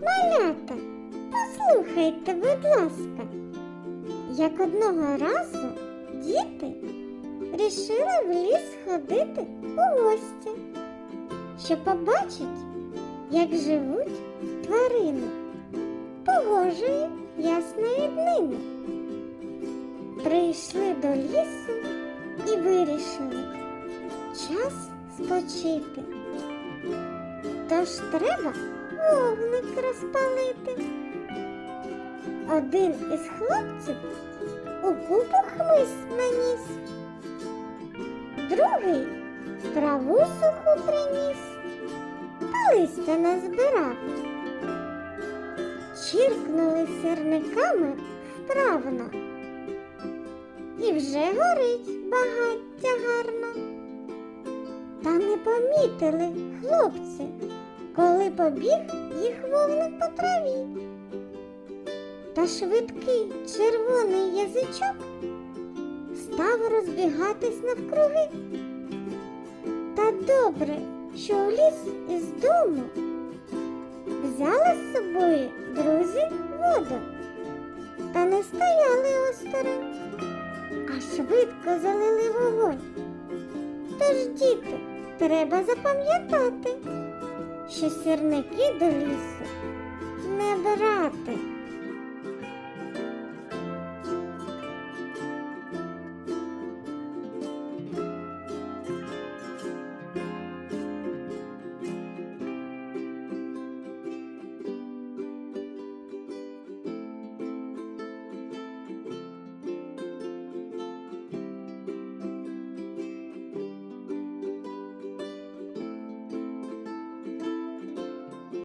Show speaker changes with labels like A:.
A: Малята, послухайте, будь ласка, як одного разу діти рішили в ліс ходити у гості, щоб побачить, як живуть тварини погожої ясної днини. Прийшли до лісу і вирішили час спочити. Тож треба вогник розпалити. Один із хлопців у купу хмиз наніс, другий траву суху приніс, та листя назбирав. Чіркнули сірниками вправно, і вже горить багаття гарно. Та не помітили хлопці, коли побіг їх вогник по траві. Та швидкий червоний язичок став розбігатись навкруги. Та добре, що у ліс із дому взяли з собою друзі воду та не стояли осторонь, а швидко залили вогонь. Тож, діти, треба запам'ятати, що сірники до лісу не брати.